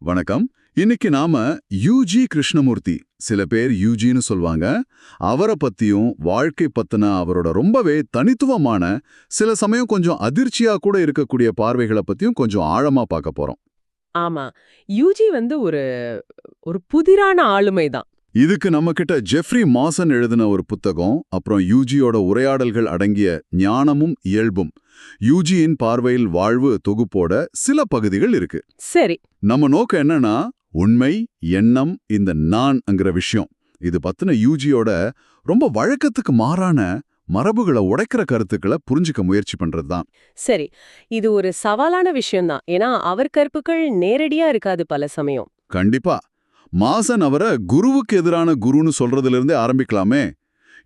வணக்கம். இன்னைக்கு நாம யூஜி கிருஷ்ணமூர்த்தி சில பேர் யூஜின்னு சொல்வாங்க. அவரை பத்தியும் வாழ்க்கை பத்தின அவரோட ரொம்பவே தனித்துவமான சில சமயம் கொஞ்சம் அதிர்ச்சியா கூட இருக்கக்கூடிய பார்வைகளை பத்தியும் கொஞ்சம் ஆழமா பார்க்க போறோம். ஆமா. யூஜி வந்து ஒரு ஒரு புதிரான ஆளுமை தான். இதுக்கு நம்ம கிட்ட ஜெஃப்ரி மாசன் எழுதின ஒரு புத்தகம் அப்புறம் யூஜியோட உரையாடல்கள் அடங்கிய ஞானமும் இயல்பும். யூஜியின் பார்வையில் வாழ்வு தொகுப்போட சில பகுதிகள் இருக்கு. சரி. நம்ம நோக்கம் என்னன்னா உண்மை எண்ணம் இந்த நான்ங்கிற விஷயம். இது பத்தின யூஜியோட ரொம்ப வழக்கத்துக்கு மாறான மரபுகளை உடைக்கிற கருத்துக்களை புரிஞ்சுக்க முயற்சி பண்றதுதான். சரி. இது ஒரு சவாலான விஷயம்தான். ஏன்னா அவர் கருப்புகள் நேரடியா இருக்காது பல சமயம். கண்டிப்பா. மாசன் அவரை குருவுக்கு எதிரான குருன்னு சொல்றதுல இருந்தே ஆரம்பிக்கலாமே.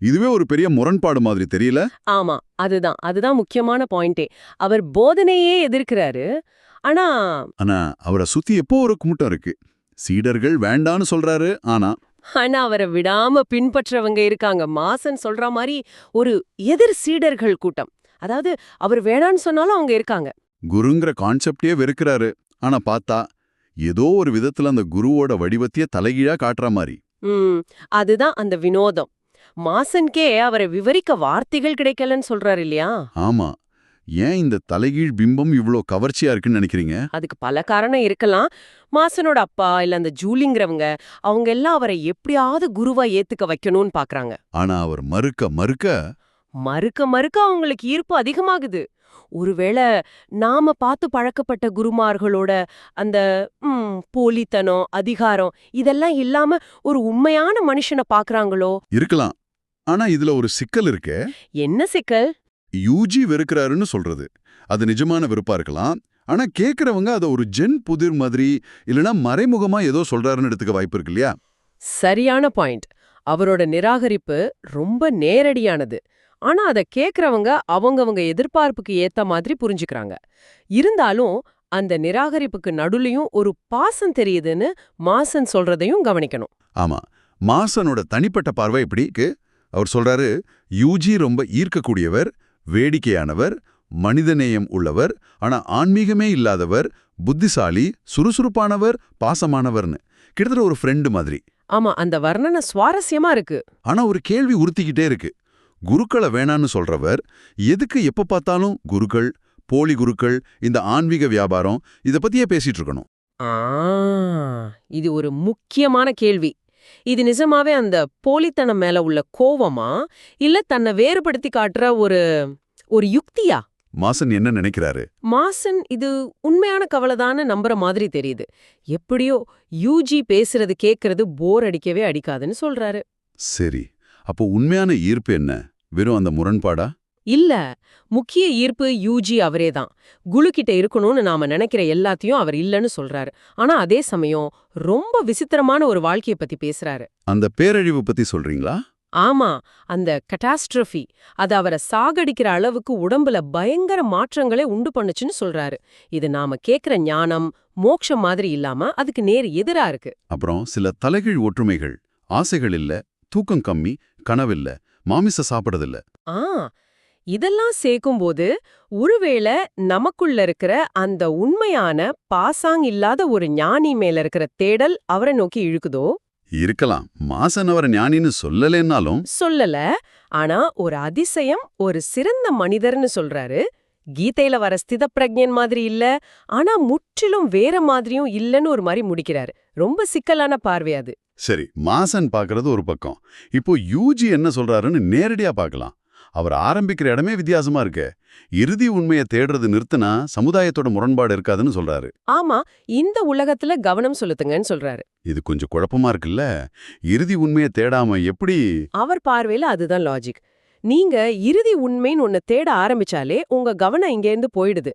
இதுவே ஒரு பெரிய முரண்பாடு மாதிரி தெரியல? ஆமா அதுதான். அதுதான் முக்கியமான பாயிண்டே. அவர் போதனையே எதிர்க்கிறாரு. ஆனா ஆனா அவரை சுத்தி எப்போ ஒரு கூட்டம் இருக்கு? சீடர்கள் வேண்டான்னு சொல்றாரு ஆனா ஆனா அவரை விடாம பின்பற்றவங்க இருக்காங்க. மாசன் சொல்ற மாதிரி ஒரு எதிர் சீடர்கள் கூட்டம். அதாவது அவர் வேணான்னு சொன்னாலும் அவங்க இருக்காங்க. குருங்கிற கான்செப்டே வெறுக்கிறாரு. ஆனா பார்த்தா ஏதோ ஒரு விதத்துல அந்த குருவோட வடிவத்தையே தலைகீழா காட்டுற மாதிரி. அதுதான் அந்த வினோதம். மாசன்கே அவரை விவரிக்க வார்த்தைகள் கிடைக்கலன்னு சொல்றாரு இல்லையா? ஆமா. ஏன் இந்த தலைகீழ் பிம்பம் இவ்ளோ கவர்ச்சியா இருக்குன்னு நினைக்கிறீங்க? அதுக்கு பல காரணம் இருக்கலாம். மாசனோட அப்பா இல்ல அந்த ஜூலிங்கிறவங்க அவங்க எல்லாம் அவரை எப்படியாவது குருவா ஏத்துக்க வைக்கணும்னு பாக்குறாங்க. ஆனா அவர் மறுக்க மறுக்க மறுக்க மறுக்க அவங்களுக்கு ஈர்ப்பு அதிகமாகுது. ஒருவேளை நாம பார்த்து பழக்கப்பட்ட குருமார்களோட அந்த போலித்தனம் அதிகாரம் இதெல்லாம் இல்லாம ஒரு உண்மையான மனுஷனை பாக்குறாங்களோ? இருக்கலாம். ஆனா இதுல ஒரு சிக்கல் இருக்கே. என்ன சிக்கல்? யூஜி வெறுக்கிறாருன்னு சொல்றது. அது நிஜமான வெறுப்பா இருக்கலாம். ஆனா கேக்குறவங்க அத ஒரு ஜென் புதிர் மாதிரி இல்லனா மறைமுகமா ஏதோ சொல்றாருன்னு எடுத்துக்க வாய்ப்பு இருக்கு இல்லையா? சரியான பாயிண்ட். அவரோட நிராகரிப்பு ரொம்ப நேரடியானது. ஆனா அத கேக்குறவங்க அவங்கவங்க எதிர்பார்ப்புக்கு ஏத்த மாதிரி புரிஞ்சுக்கறாங்க. இருந்தாலும் அந்த நிராகரிப்புக்கு நடுவுலயும் ஒரு பாசம் தெரியுதுன்னு மாசன் சொல்றதையும் கவனிக்கணும். ஆமா. மாசனோட தனிப்பட்ட பார்வை எப்படி இருக்கு? அவர் சொல்றாரு யூஜி ரொம்ப ஈர்க்கக்கூடியவர் வேடிக்கையானவர் மனிதநேயம் உள்ளவர் ஆனா ஆன்மீகமே இல்லாதவர் புத்திசாலி சுறுசுறுப்பானவர் பாசமானவர்னு. கிட்டத்தட்ட ஒரு ஃப்ரெண்டு மாதிரி. ஆமா அந்த வர்ணனை சுவாரஸ்யமா இருக்கு. ஆனா ஒரு கேள்வி உறுத்திக்கிட்டே இருக்கு. குருக்களை வேணான்னு சொல்றவர் எதுக்கு எப்ப பார்த்தாலும் குருக்கள் போலி குருக்கள் இந்த ஆன்மீக வியாபாரம் இத பத்தியே பேசிட்டு இருக்கணும். இது ஒரு முக்கியமான கேள்வி. இது நிஜமாவே அந்த போலித்தனம் மேல உள்ள கோவமா? இல்ல தன்னை வேறுபடுத்தி காட்டுற ஒரு ஒரு யுக்தியா? மாசன் என்ன நினைக்கிறாரு? மாசன் இது உண்மையான கவலைதான்னு நம்புற மாதிரி தெரியுது. எப்படியோ யூஜி பேசுறது கேக்குறது போர் அடிக்கவே அடிக்காதுன்னு சொல்றாரு. சரி. அப்போ உண்மையான ஈர்ப்பு என்ன? வெறும் அந்த முரண்பாடா? இல்ல முக்கிய ஈர்ப்பு யூஜி அவரேதான். குழு கிட்ட இருக்கணும்னு நாம நினைக்கிற எல்லாத்தையும் அவர் இல்லன்னு சொல்றாரு. ஆனா அதே சமயம் ரொம்ப விசித்திரமான ஒரு வாழ்க்கைய பத்தி பேசுறாரு. அந்த பேரழிவு பத்தி சொல்றீங்களா? ஆமா அந்த கட்டாஸ்ட்ரஃபி அது அவரை சாகடிக்கிற அளவுக்கு உடம்புல பயங்கர மாற்றங்களே உண்டு பண்ணுச்சுன்னு சொல்றாரு. இது நாம கேக்குற ஞானம் மோட்சம் மாதிரி இல்லாம அதுக்கு நேர் எதிரா இருக்கு. அப்புறம் சில தலைகீழ் ஒற்றுமைகள் ஆசைகள் இல்ல தூக்கம் கம்மி கனவில்ல மாமிச சாப்பிடுறதில்ல ஆ இதெல்லாம் சேர்க்கும்போது ஒருவேளை நமக்குள்ள இருக்கிற அந்த உண்மையான பாசாங் இல்லாத ஒரு ஞானி மேல இருக்கிற தேடல் அவரை நோக்கி இழுக்குதோ? இருக்கலாம். மாசன் அவர் ஞானின்னு சொல்லலேன்னாலும் சொல்லல. ஆனா ஒரு அதிசயம் ஒரு சிறந்த மனிதர்னு சொல்றாரு. கீதையில வர ஸ்தித பிரஜன் மாதிரி இல்ல ஆனா முற்றிலும் வேற மாதிரியும் இல்லன்னு ஒரு மாதிரி முடிக்கிறாரு. ரொம்ப சிக்கலான பார்வை அது. சரி மாசன் பார்க்கறது ஒரு பக்கம். இப்போ யூஜி என்ன சொல்றாருன்னு நேரடியா பார்க்கலாம். அவர் ஆரம்பிக்கிற இடமே வித்தியாசமா இருக்கு. இறுதி உண்மையை தேடுறது நிறுத்தினா சமுதாயத்தோட முரண்பாடு இருக்காதுன்னு சொல்றாரு. ஆமா இந்த உலகத்துல கவனம் செலுத்துங்கன்னு சொல்றாரு. இது கொஞ்சம் குழப்பமா இருக்குல்ல? இறுதி உண்மையை தேடாம எப்படி அவர் பார்வையில அதுதான் லாஜிக் நீங்க இறுதி உண்மைன்னு ஒன்னு தேட ஆரம்பிச்சாலே உங்க கவனம் இங்கேருந்து போயிடுது.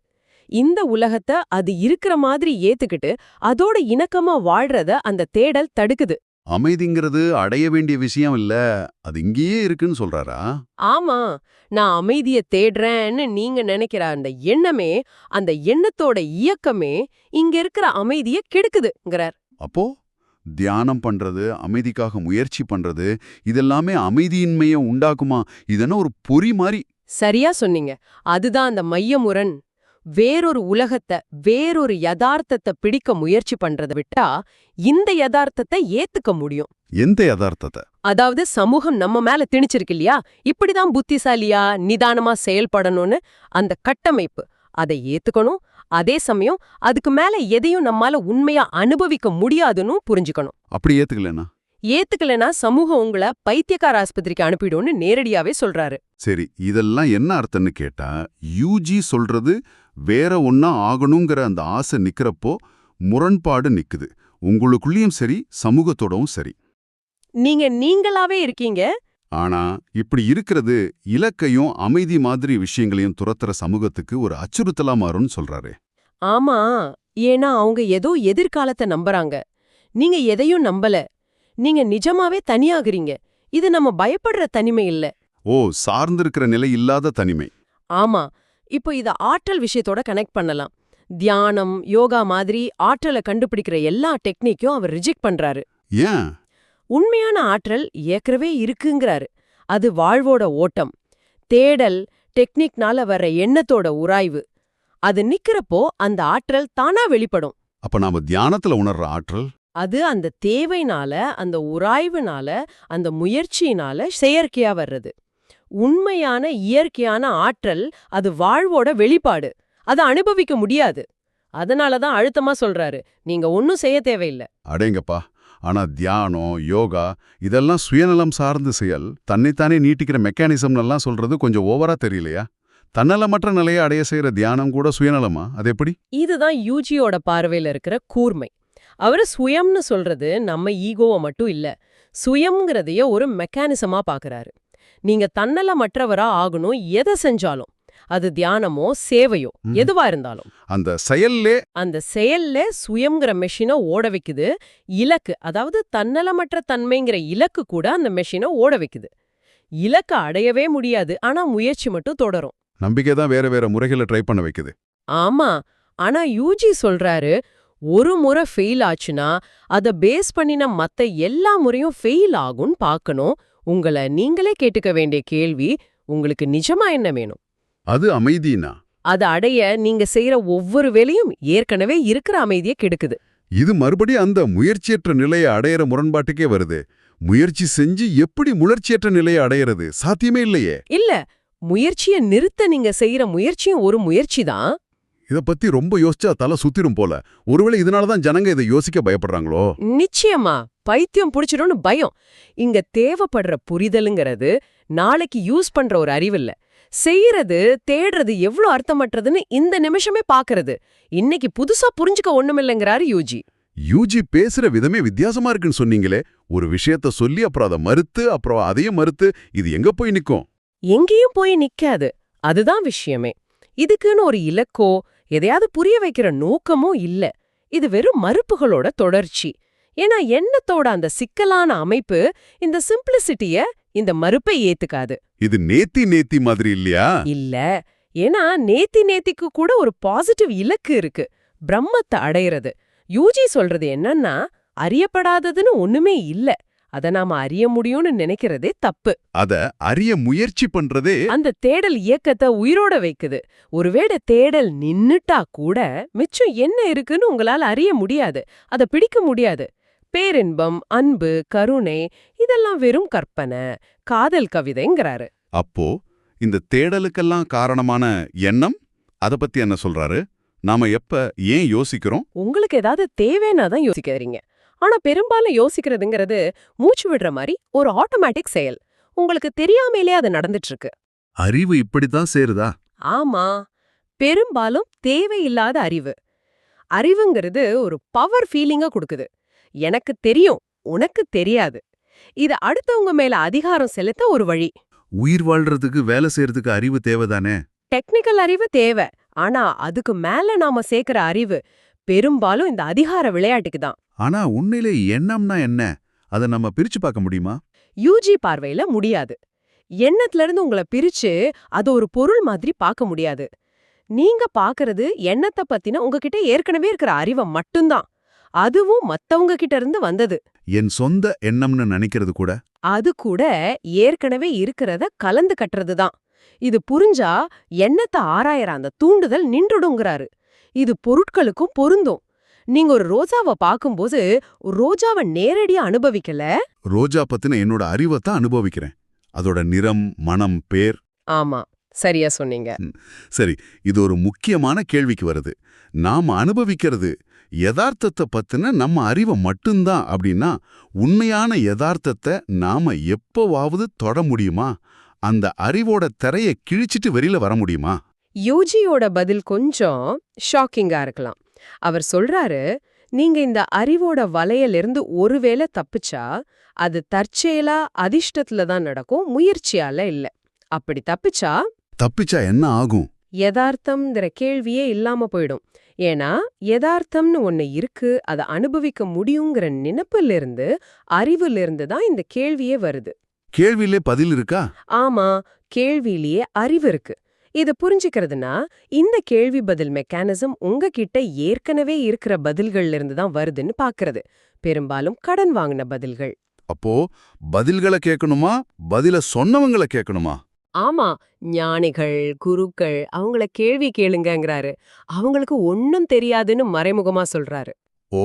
இந்த உலகத்தை அது இருக்கிற மாதிரி ஏத்துக்கிட்டு அதோட இணக்கமா வாழ்றத அந்த தேடல் தடுக்குது. அமைதிங்கிறது அடைய வேண்டிய விஷயம் இல்ல. அது இங்கேயே இருக்குன்னு சொல்றாரா? ஆமா. நான் அமைதிய தேடுறேன்னு நீங்க நினைக்கிற அந்த எண்ணமே அந்த எண்ணத்தோட இயக்கமே இங்க இருக்கிற அமைதிய கெடுக்குதுங்கிறார். அப்போ தியானம் பண்றது அமைதிக்காக முயற்சி பண்றது இதெல்லாமே அமைதியின்மையை உண்டாக்குமா? இதென்ன ஒரு பொறி மாதிரி சரியா சொன்னீங்க. அதுதான் அந்த மைய முரண் வேறொரு உலகத்தை வேறொரு யதார்த்தத்தை பிடிக்க முயற்சி பண்றதை விட்டா இந்த யதார்த்தத்தை ஏத்துக்க முடியும். எந்த யதார்த்தத்தை? அதாவது சமூகம் நம்ம மேல திணிச்சிருக்கு இல்லையா? இப்படிதான் புத்திசாலியா நிதானமா செயல்படணும்னு அந்த கட்டமைப்பு. அதை ஏத்துக்கணும். அதே சமயம் அதுக்கு மேல எதையும் நம்மால உண்மையா அனுபவிக்க முடியாதுன்னு புரிஞ்சுக்கணும். அப்படி ஏத்துக்கலனா சமூகம் உங்களை பைத்தியக்கார ஆஸ்பத்திரிக்கு அனுப்பிடும்னு நேரடியாவே சொல்றாரு. சரி இதெல்லாம் என்ன அர்த்தம்னு கேட்டா யூஜி சொல்றது வேற ஒன்னா ஆகணுங்கிற அந்த ஆசை நிக்கிறப்போ முரண்பாடு நிக்குது. உங்களுக்குள்ளேயும் சரி சமூகத்தோடவும் சரி. நீங்க நீங்களாவே இருக்கீங்க. ஆனா இப்படி இருக்கிறது இலக்கையும் அமைதி மாதிரி விஷயங்களையும் துரத்துற சமூகத்துக்கு ஒரு அச்சுறுத்தலா மாறும்னு சொல்றாரு. ஆமா ஏன்னா அவங்க ஏதோ எதிர்காலத்தை நம்புறாங்க. நீங்க எதையும் நம்பல. நீங்க நிஜமாவே தனியாகிறீங்க. இது நம்ம பயப்படுற தனிமை இல்ல. ஓ சார்ந்திருக்கிற நிலை இல்லாத தனிமை. ஆமா. இப்போ இத ஆற்றல் விஷயத்தோட கனெக்ட் பண்ணலாம். தியானம் யோகா மாதிரி ஆற்றலை கண்டுபிடிக்கிற எல்லா டெக்னிக்கும் அவர் ரிஜெக்ட் பண்றாரு. ஏன்? உண்மையான ஆற்றல் ஏற்கனவே இருக்குங்கிறாரு. அது வாழ்வோட ஓட்டம். தேடல் டெக்னிக்னால வர்ற எண்ணத்தோட உராய்வு. அது நிக்கிறப்போ அந்த ஆற்றல் தானா வெளிப்படும். அப்ப நாம தியானத்துல உணர்ற ஆற்றல் அது அந்த தேவைனால அந்த உராய்வுனால அந்த முயற்சியினால செயற்கையா வர்றது. உண்மையான இயற்கையான ஆற்றல் அது வாழ்வோட வெளிப்பாடு. அதை அனுபவிக்க முடியாது. அதனால தான் அழுத்தமா சொல்றாரு. நீங்க ஒன்னும் செய்ய தேவையில்ல. அடேங்கப்பா. ஆனா தியானம் யோகா இதெல்லாம் சுயநலம் சார்ந்த செயல். தன்னைத்தானே நீட்டிக்கிற மெக்கானிசம்னெல்லாம் சொல்றது கொஞ்சம் ஓவரா தெரியலையா? தன்னலமற்ற நிலையை அடைய செய்யற தியானம் கூட சுயநலமா? அது எப்படி? இதுதான் யூஜியோட பார்வையில இருக்கிற கூர்மை. அவரு சுயம்னு சொல்றது நம்ம ஈகோவை மட்டும் இல்ல. சுயம்ங்கிறதைய ஒரு மெக்கானிசமா பாக்குறாரு. நீங்க தன்னலமற்றவரா ஆகணும் எதை செஞ்சாலும். அது தியானமோ சேவையோ. எதுவா இருந்தாலும். அந்த செயல்லே அந்த செயல்ல சுயம்ங்கிற மெஷினை ஓட வைக்குது. இலக்கு அதாவது தன்னலமற்ற தன்மைங்கிற இலக்கு கூட அந்த மெஷினை ஓட வைக்குது. இலக்க அடையவே முடியாது ஆனா முயற்சி மட்டும் தொடரும். நம்பிக்கை தான் வேற வேற முறைகளை ட்ரை பண்ண வைக்குது. ஆமா. ஆனா யூஜி சொல்றாரு ஒரு முறை ஃபெயில் ஆச்சுன்னா அத பேஸ் பண்ணின மத்த எல்லா முறையும் ஃபெயில் ஆகும்னு பார்க்கணும். உங்களை நீங்களே கேட்டுக்க வேண்டிய கேள்வி உங்களுக்கு நிஜமா என்ன வேணும்? அது அமைதினா? அதை அடைய நீங்க செய்யற ஒவ்வொரு வேலையும் ஏற்கனவே இருக்கிற அமைதியை கெடுக்குது. இது மறுபடியும் அந்த முயற்சியற்ற நிலையை அடையிற முரண்பாட்டுக்கே வருது. முயற்சி செஞ்சு எப்படி முயற்சியற்ற நிலையை அடையிறது? சாத்தியமே இல்லையே. இல்ல முயற்சிய நிறுத்த நீங்க செய்யற முயற்சியும் ஒரு முயற்சி தான். இத பத்தி ரொம்ப யோசிச்சா தலை சுத்திரும் போல. ஒருவேளை இதனாலதான் ஜனங்க இதை யோசிக்க பயப்படுறாங்களோ? நிச்சயமா. பைத்தியம் புடிச்சிடும்னு பயம். இங்க தேவைப்படுற புரிதலுங்கிறது நாளைக்கு யூஸ் பண்ற ஒரு அறிவில்ல. செய்யறது தேடுறது எவ்வளவு அர்த்தமற்றதுன்னு இந்த நிமிஷமே பாக்குறது. இன்னைக்கு புதுசா புரிஞ்சுக்க ஒண்ணுமில்லைங்கிறாரு யூஜி. யூஜி பேசுற விதமே வித்தியாசமா இருக்குன்னு சொன்னீங்களே. ஒரு விஷயத்த சொல்லி அப்புறம் அதை மறுத்து அப்புறம் அதையும் மறுத்து இது எங்க போய் நிக்கும்? எங்கேயும் போய் நிக்காது. அதுதான் விஷயமே. இதுக்குன்னு ஒரு இலக்கோ எதையாவது புரிய வைக்கிற நோக்கமோ இல்ல. இது வெறும் மறுப்புகளோட தொடர்ச்சி. ஏன்னா எண்ணத்தோட அந்த சிக்கலான அமைப்பு இந்த சிம்பிளிசிட்டிய இந்த மறுப்பை ஏத்துக்காது. இது நேத்தி நேத்தி மாதிரி இல்லையா? இல்ல. ஏன்னா நேத்தி நேத்திக்கு கூட ஒரு பாசிட்டிவ் இலக்கு இருக்கு. பிரம்மத்தை அடையிறது. யூஜி சொல்றது என்னன்னா அறியப்படாததுன்னு ஒண்ணுமே இல்ல. அத நாம அறிய முடியும்னு நினைக்கிறதே தப்பு. அத அறிய முயற்சி பண்றதே அந்த தேடல் இயக்கத்தை உயிரோட வைக்குது. ஒருவேளை தேடல் நின்னுட்டா கூட மிச்சம் என்ன இருக்குன்னு உங்களால அறிய முடியாது. அத பிடிக்க முடியாது. பேரின்பம் அன்பு கருணை இதெல்லாம் வெறும் கற்பனை. காதல் கவிதைங்கிறாரு. அப்போ இந்த தேடலுக்கெல்லாம் காரணமான எண்ணம்? அத பத்தி என்ன சொல்றாரு? நாம எப்ப ஏன் யோசிக்கிறோம்? உங்களுக்கு ஏதாவது தேவைன்னா தான் யோசிக்கிறீங்க. ஆனா பெரும்பாலும் யோசிக்கிறதுங்கிறது மூச்சு விடுற மாதிரி ஒரு ஆட்டோமேட்டிக் செயல். உங்களுக்கு தெரியாமலே அது நடந்துட்டு இருக்கு அறிவு இப்படித்தான் சேருதா? ஆமா. பெரும்பாலும் தேவையில்லாத அறிவு. அறிவுங்கிறது ஒரு பவர் ஃபீலிங்க கொடுக்குது. எனக்கு தெரியும் உனக்கு தெரியாது. இது அடுத்தவங்க மேல அதிகாரம் செலுத்த ஒரு வழி. உயிர் வாழ்றதுக்கு வேலை செய்யறதுக்கு அறிவு தேவைதானே? டெக்னிக்கல் அறிவு தேவை. ஆனா அதுக்கு மேல நாம சேர்க்கிற அறிவு பெரும்பாலும் இந்த அதிகார விளையாட்டுக்கு தான். ஆனா உண்மையிலே எண்ணம்னா என்ன? அதை நம்ம பிரிச்சு பார்க்க முடியுமா? யூஜி பார்வையில முடியாது. எண்ணத்துல இருந்து உங்களை பிரிச்சு அது ஒரு பொருள் மாதிரி பார்க்க முடியாது. நீங்க பாக்குறது எண்ணத்தை பத்தின உங்ககிட்ட ஏற்கனவே இருக்கிற அறிவை மட்டும்தான். அதுவும் மத்தவங்க கிட்ட இருந்து வந்தது. என் சொந்த எண்ணம்னு நினைக்கிறது கூட? அது கூட ஏற்கனவே இருக்கிறத கலந்து கட்டுறது தான். இது புரிஞ்சா எண்ணத்தை ஆராயற அந்த தூண்டுதல் நின்றுடுங்கிறாரு. இது பொருட்களுக்கும் பொருந்தும். நீங்க ஒரு ரோஜாவை பார்க்கும்போது ரோஜாவை நேரடியா அனுபவிக்கல? ரோஜா பத்தின என்னோட அறிவை தான் அனுபவிக்கிறேன். அதோட நிறம் மனம் பேர். ஆமா சரியா சொன்னீங்க. சரி இது ஒரு முக்கியமான கேள்விக்கு வருது. நாம அனுபவிக்கிறது யதார்த்தத்தை பத்தின நம்ம அறிவை மட்டும்தான் அப்படின்னா உண்மையான யதார்த்தத்தை நாம எப்போவாவது தொட முடியுமா? அந்த அறிவோட திரையை கிழிச்சிட்டு வெளியில வர முடியுமா? யூஜியோட பதில் கொஞ்சம் ஷாக்கிங்கா இருக்கலாம். அவர் சொல்றாரு நீங்க இந்த அறிவோட வலையிலிருந்து ஒருவேளை தப்பிச்சா அது தற்செயலா அதிர்ஷ்டத்துல தான் நடக்கும் முயற்சியால இல்ல. அப்படி தப்பிச்சா? தப்பிச்சா என்ன ஆகும்? யதார்த்தம்ங்கிற கேள்வியே இல்லாம போயிடும். ஏன்னா யதார்த்தம்னு ஒண்ணு இருக்கு அதை அனுபவிக்க முடியுங்கிற நினைப்புல இருந்து அறிவுல இருந்து தான் இந்த கேள்வியே வருது. கேள்வியிலே பதில் இருக்கா? ஆமா கேள்வியிலேயே அறிவு இருக்கு. இத புரிஞ்சுக்கிறதுனா இந்த கேள்வி பதில் மெக்கானிசம் உங்ககிட்ட ஏற்கனவே இருக்கிற பதில்கள்ல இருந்து தான் வருதுன்னு பாக்குறது. பெரும்பாலும் கடன் வாங்கின பதில்கள். அப்போ பதில்களை கேட்கணுமா பதில சொன்னவங்கள கேட்கணுமா ஆமா ஞானிகள் குருக்கள் அவங்கள கேள்வி கேளுங்கங்கறாரு. அவங்களுக்கு ஒன்னும் தெரியாதுன்னு மறைமுகமா சொல்றாரு. ஓ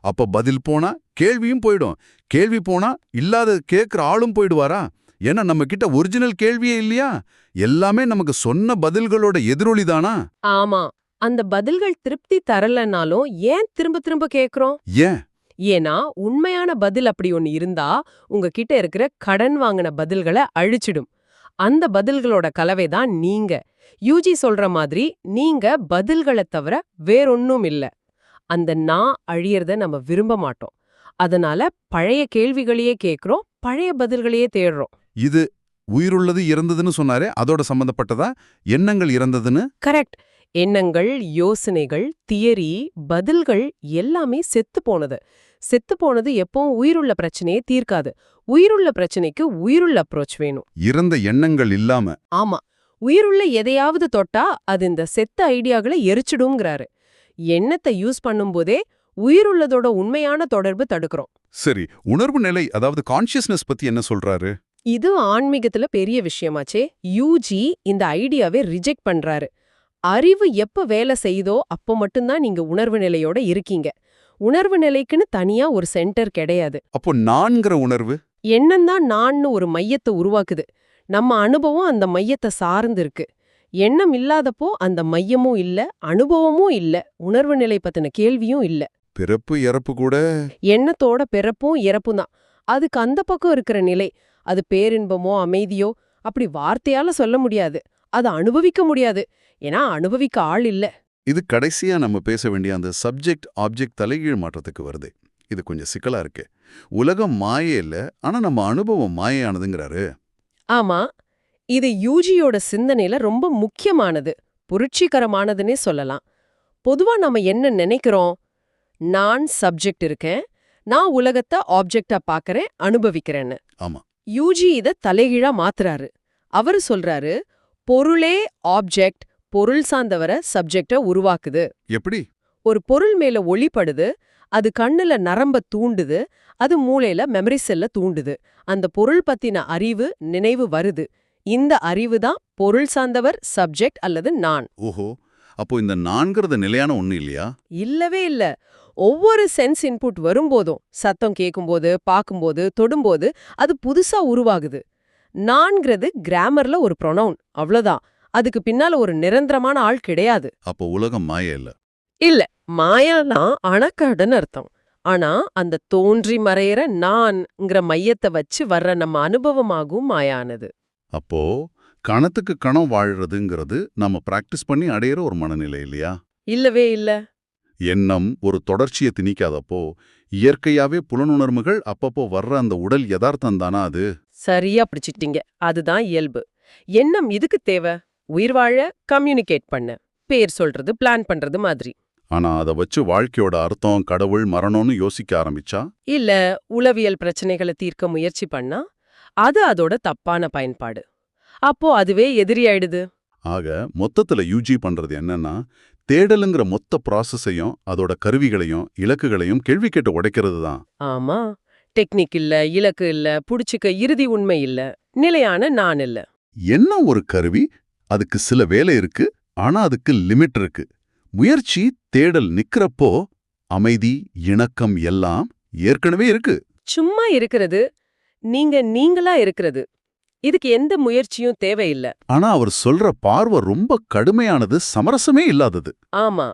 அப்ப பதில் போனா கேள்வியும் போயிடும். கேள்வி போனா இல்லாத கேக்குற ஆளும் போயிடுவாரா? ஏன்னா நம்ம கிட்ட ஒரிஜினல் கேள்வியே இல்லையா? எல்லாமே நமக்கு சொன்ன பதில்களோட எதிரொலி தானா? ஆமா. அந்த பதில்கள் திருப்தி தரலனாலும் ஏன் திரும்ப திரும்ப கேக்குறோம்? ஏன்? ஏன்னா உண்மையான பதில் அப்படி ஒன்னு இருந்தா உங்ககிட்ட இருக்கிற கடன் வாங்கின பதில்களை அழிச்சிடும். அந்த பதில்களோட கலவை தான் நீங்க. யூஜி சொல்ற மாதிரி நீங்க பதில்களை தவிர வேறொன்னும் இல்ல. அந்த நான் அழியறத நம்ம விரும்ப மாட்டோம். அதனால பழைய கேள்விகளையே கேக்குறோம் பழைய பதில்களையே தேடுறோம். இது உயிருள்ளது இறந்ததுன்னு சொன்னாரே அதோட சம்பந்தப்பட்டதா? எண்ணங்கள் இறந்ததுன்னு? கரெக்ட். எண்ணங்கள் யோசனைகள் தியரி பதில்கள் எல்லாமே செத்து போனது. செத்து போனது எப்பவும் உயிருள்ள பிரச்சனையே தீர்க்காது. உயிருள்ள பிரச்சனைக்கு உயிருள்ள அப்ரோச் வேணும். இறந்த எண்ணங்கள் இல்லாம. ஆமா. உயிருள்ள எதையாவது தொட்டா அது இந்த செத்த ஐடியாகளை எரிச்சிடுங்கிறாரு எண்ணத்தை யூஸ் பண்ணும்போதே உயிருள்ளதோட உண்மையான தொடர்பு தடுக்கிறோம். சரி உணர்வு நிலை அதாவது கான்ஷியஸ்னஸ் பத்தி என்ன சொல்றாரு? இது ஆன்மீகத்துல பெரிய விஷயமாச்சே. யூஜி இந்த ஐடியாவை ரிஜெக்ட் பண்றாரு. அறிவு எப்ப வேலை செய்யுதோ அப்ப மட்டும்தான் நீங்க உணர்வு நிலையோட இருக்கீங்க. உணர்வு நிலைக்குன்னு தனியா ஒரு சென்டர் கிடையாது. அப்போ நான்கிற உணர்வு? எண்ணம் தான் நான்னு ஒரு மையத்தை உருவாக்குது. நம்ம அனுபவம் அந்த மையத்தை சார்ந்து இருக்கு எண்ணம் இல்லாதப்போ அந்த மையமும் இல்ல அனுபவமும் இல்ல உணர்வு நிலை பத்தின கேள்வியும் இல்ல. பிறப்பு இறப்பு கூட? எண்ணத்தோட பிறப்பும் இறப்பும் தான் அதுக்கு அந்த பக்கம் இருக்கிற நிலை அது பேரின்பமோ அமைதியோ அப்படி வார்த்தையால சொல்ல முடியாது. அதை அனுபவிக்க முடியாது. ஏன்னா அனுபவிக்க ஆள் இல்ல. இது கடைசியா நம்ம பேச வேண்டிய அந்த சப்ஜெக்ட் ஆப்ஜெக்ட் தலைகீழ் மாற்றத்துக்கு வருது. இது கொஞ்சம் சிக்கலா இருக்கு. உலகம் மாயே இல்ல ஆனா நம்ம அனுபவம் மாயையானதுங்கிறாரு. ஆமா. இது யூஜியோட சிந்தனையில ரொம்ப முக்கியமானது. புரட்சிகரமானதுன்னே சொல்லலாம். பொதுவா நம்ம என்ன நினைக்கிறோம்? நான் சப்ஜெக்ட் இருக்கேன். நான் உலகத்தை ஆப்ஜெக்டா பார்க்கறேன் அனுபவிக்கிறேன்னு. ஆமா. யூஜி இத தலைகீழா மாத்துறாரு. அவரு சொல்றாரு பொருளே ஆப்ஜெக்ட் பொருள் சார்ந்தவர சப்ஜெக்ட உருவாக்குது. எப்படி? ஒரு பொருள் மேல ஒளிப்படுது அது கண்ணுல நரம்ப தூண்டுது அது மூளையில மெமரி செல்ல தூண்டுது. அந்த பொருள் பத்தின அறிவு நினைவு வருது. இந்த அறிவு தான் பொருள் சார்ந்தவர் சப்ஜெக்ட் அல்லது நான். ஓஹோ. அப்போ இந்த நான்கிறது நிலையான ஒண்ணு இல்லையா? இல்லவே இல்ல. ஒவ்வொரு சென்ஸ் இன்புட் வரும்போதும் சத்தம் கேட்கும்போது பார்க்கும்போது தொடும்போது அது புதுசா உருவாகுது. நான்கிறது கிராமர்ல ஒரு ப்ரொனவுன் அவ்வளவுதான். அதுக்கு பின்னால ஒரு நிரந்தரமான ஆள் கிடையாது. அப்போ உலகம் மாய இல்ல? இல்ல மாயானா அணக்கடன்னு அர்த்தம். ஆனா அந்த தோன்றி மறையிற நான்ங்கிற மையத்தை வச்சு வர்ற நம்ம அனுபவமாகும் மாயானது. அப்போ கணத்துக்கு கணம் வாழறதுங்கிறது நம்ம பிராக்டிஸ் பண்ணி அடையிற ஒரு மனநிலை இல்லையா? இல்லவே இல்ல. எண்ணம் ஒரு தொடர்ச்சியை திணிக்காதப்போ இயற்கையாவே புலனுணர்வுகள் அப்பப்போ வர்ற அந்த உடல் யதார்த்தம் தானா அது? சரியா பிடிச்சிட்டீங்க. அதுதான் இயல்பு. எண்ணம் இதுக்கு தேவை? உயிர் வாழ கம்யூனிகேட் பண்ண. பேர் சொல்றது பிளான் பண்றது மாதிரி. ஆனா அதை வச்சு வாழ்க்கையோட அர்த்தம் கடவுள் மரணம்னு யோசிக்க ஆரம்பிச்சா? இல்ல உளவியல் பிரச்சனைகளை தீர்க்க முயற்சி பண்ணா அது அதோட தப்பான பயன்பாடு. அப்போ அதுவே எதிரியாயிடுது ஆக மொத்தத்துல யூஜி பண்றது என்னன்னா தேடலுங்கிற மொத்த ப்ராசஸையும் அதோட கருவிகளையும் இலக்குகளையும் கேள்வி கேட்டு உடைக்கிறது தான். ஆமா. டெக்னிக் இல்ல இலக்கு இல்ல புடிச்சுக்க இறுதி உண்மை இல்ல நிலையான நான் இல்ல. எண்ணம் ஒரு கருவி? அதுக்கு சில வேலை இருக்கு ஆனா அதுக்கு லிமிட் இருக்கு. முயற்சி தேடல் நிக்கிறப்போ அமைதி இணக்கம் எல்லாம் ஏற்கனவே இருக்கு. சும்மா இருக்கிறது நீங்க நீங்களா இருக்கிறது. இதுக்கு எந்த முயற்சியும் தேவையில்ல. ஆனா அவர் சொல்ற பார்வை ரொம்ப கடுமையானது சமரசமே இல்லாதது. ஆமா.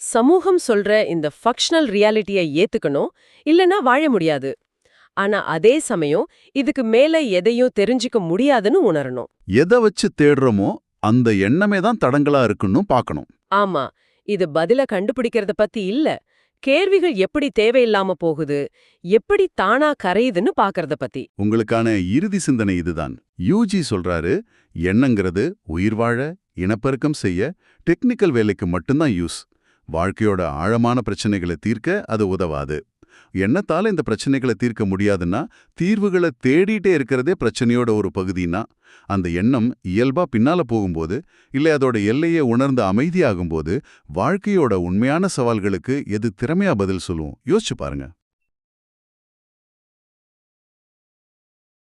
சமூகம் சொல்ற இந்த ஃபங்க்ஷனல் ரியாலிட்டியை ஏத்துக்கணும் இல்லனா வாழ முடியாது. ஆனா அதே சமயம் இதுக்கு மேல எதையும் தெரிஞ்சுக்க முடியாதுன்னு உணரணும். எதை வச்சு தேடுறோமோ அந்த எண்ணமே தான் தடங்களா இருக்குன்னு பார்க்கணும் ஆமா. இது பதில கண்டுபிடிக்கிறத பத்தி இல்ல. கேள்விகள் எப்படி தேவையில்லாம போகுது எப்படி தானா கரையுதுன்னு பாக்கறத பத்தி. உங்களுக்கான இறுதி சிந்தனை இதுதான். யூஜி சொல்றாரு எண்ணங்கிறது உயிர் வாழ இனப்பெருக்கம் செய்ய டெக்னிக்கல் வேலைக்கு மட்டும்தான் யூஸ். வாழ்க்கையோட ஆழமான பிரச்சனைகளை தீர்க்க அது உதவாது. எண்ணத்தால இந்த பிரச்சனைகளை தீர்க்க முடியாதுன்னா தீர்வுகளை தேடிட்டே இருக்கிறதே பிரச்சனையோட ஒரு பகுதின்னா அந்த எண்ணம் இயல்பா பின்னால போகும்போது இல்லை அதோட எல்லையை உணர்ந்து அமைதியாகும்போது வாழ்க்கையோட உண்மையான சவால்களுக்கு எது திறமையா பதில் சொல்லுவோம் யோசிச்சு பாருங்க.